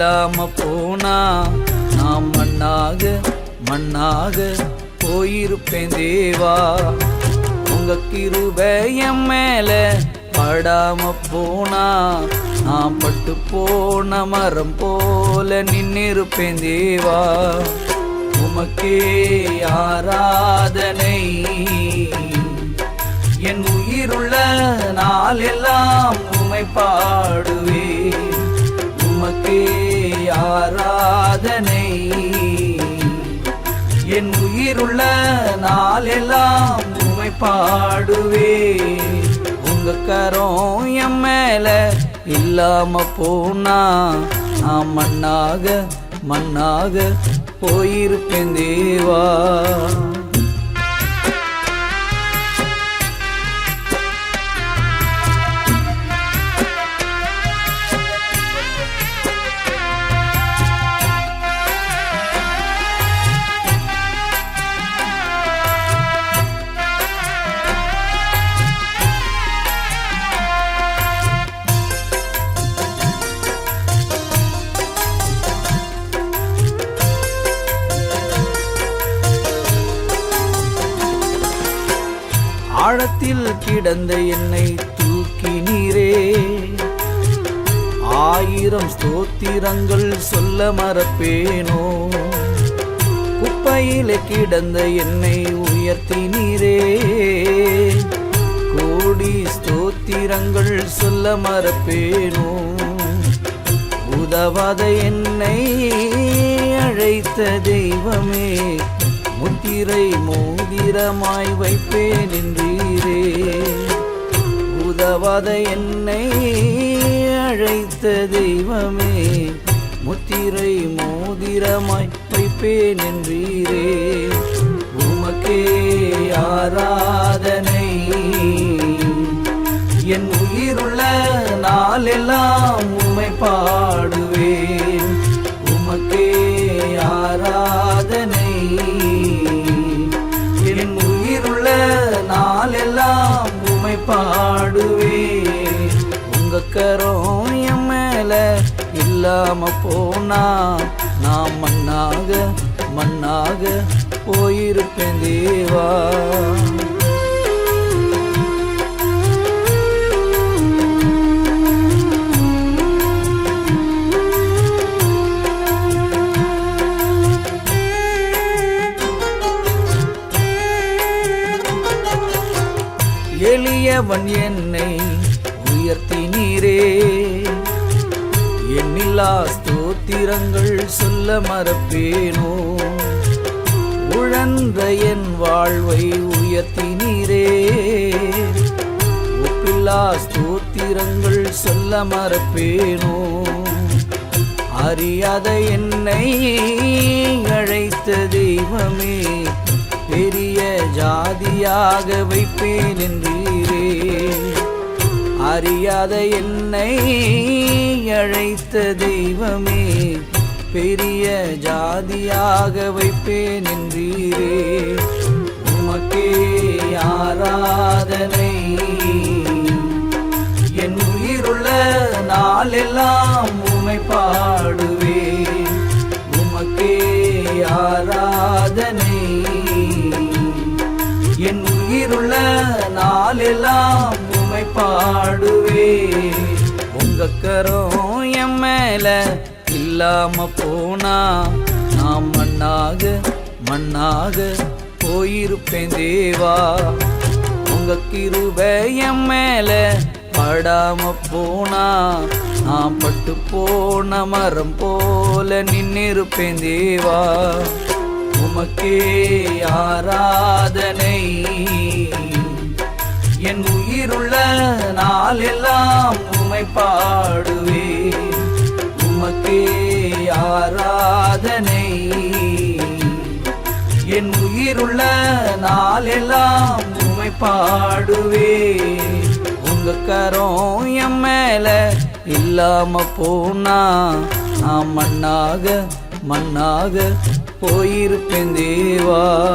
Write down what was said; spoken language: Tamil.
இல்லாம போனா நான் மண்ணாக மண்ணாக போயிருப்பேன் தேவா. உங்க கிருபை என் மேல படாம போனா நான் பட்டு போன மரம் போல நின்னிருப்பேன் தேவா. உமக்கே ஆராதனை. என் உயிருள்ள நாளெல்லாம் உமை பாடுவே ஆராதனை. என் உயிருள்ள நாளெல்லாம் உமை பாடுவே உங்க கரம் என் மேல இல்லாம போனா நான் மண்ணாக மண்ணாக போயிருப்பேன் தேவா. ஆழத்தில் கிடந்த என்னை தூக்கி நீரே ஆயிரம் ஸ்தோத்திரங்கள் சொல்ல மறப்பேனோ. குப்பையிலே கிடந்த என்னை உயர்த்தினீரே. கோடி ஸ்தோத்திரங்கள் சொல்ல மறப்பேனோ. உதவாத என்னை அழைத்த தெய்வமே முத்திரை பத்திரமாய் வைப்பேன் என்றீரே. உதவாத என்னை அழைத்த தெய்வமே முத்திரை மோதிரமாய் வைப்பேன் என்றீரே. உமக்கே ஆராதனை. என் உயிருள்ள நாளெல்லாம் உமை பாடு இல்லாம போனா நான் மண்ணாக மண்ணாக போயிருப்பேன் தேவா. எளியவன் என்னை உயர்த்தி நீரே எண்ணில்லா ஸ்தோத்திரங்கள் சொல்ல மறப்பேனோ? உழந்த என் வாழ்வை உயர்த்தினீரே. ஒப்பில்லா ஸ்தோத்திரங்கள் சொல்ல மறப்பேனோ? அறியாத என்னை அழைத்த தெய்வமே பெரிய ஜாதியாக வைப்பேன் என்றீரே. அறியாத என்னை அழைத்த தெய்வமே பெரிய ஜாதியாக வைப்பேன் என்றீரே. உமக்கே ஆராதனை. என் உயிருள்ள நாளெல்லாம் உமை பாடுவே. உமக்கே ஆராதனை. என் உயிருள்ள நாளெல்லாம் உமை பாடுவே. உங்க கரம் என் மேல இல்லாம போனா நான் மண்ணாக மண்ணாக போயிருப்பேன் தேவா. உங்க கிருபை என் மேல படாம போனா நான் பட்டு போன மரம் போல நின்னிருப்பேன் தேவா. உமக்கே ஆராதனை. என் உயிருள்ள நாளெல்லாம் உமை பாடுவேன். உமக்கே ஆராதனை. என் உயிருள்ள நாளெல்லாம் உமை பாடுவேன். உங்க கரம் என் மேல இல்லாம போனா நான் மண்ணாக மண்ணாக போயிருப்பேன் தேவா.